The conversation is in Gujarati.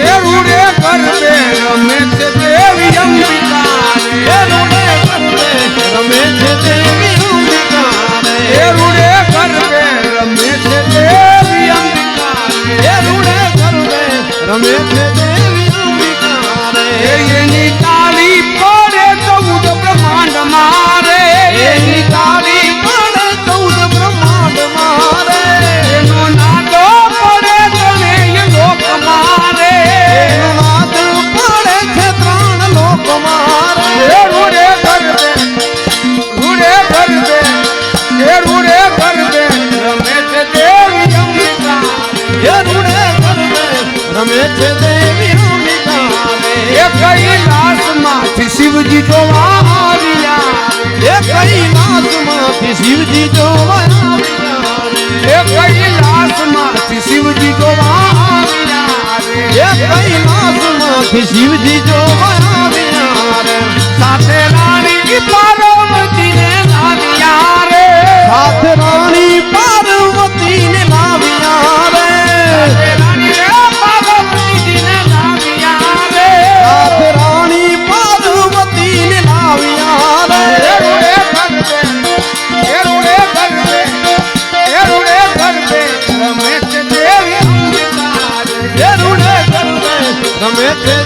એ રૂડે પર મે રમે કૈલાસમાંથી શિવજી જોવા આવ્યા. એ કૈલાસમાંથી શિવજી જોવા એ કૈલાસમાંથી શિવજી જોવા આવ્યા. એ કૈલાસમાંથી શિવજી જોવા ગમે તે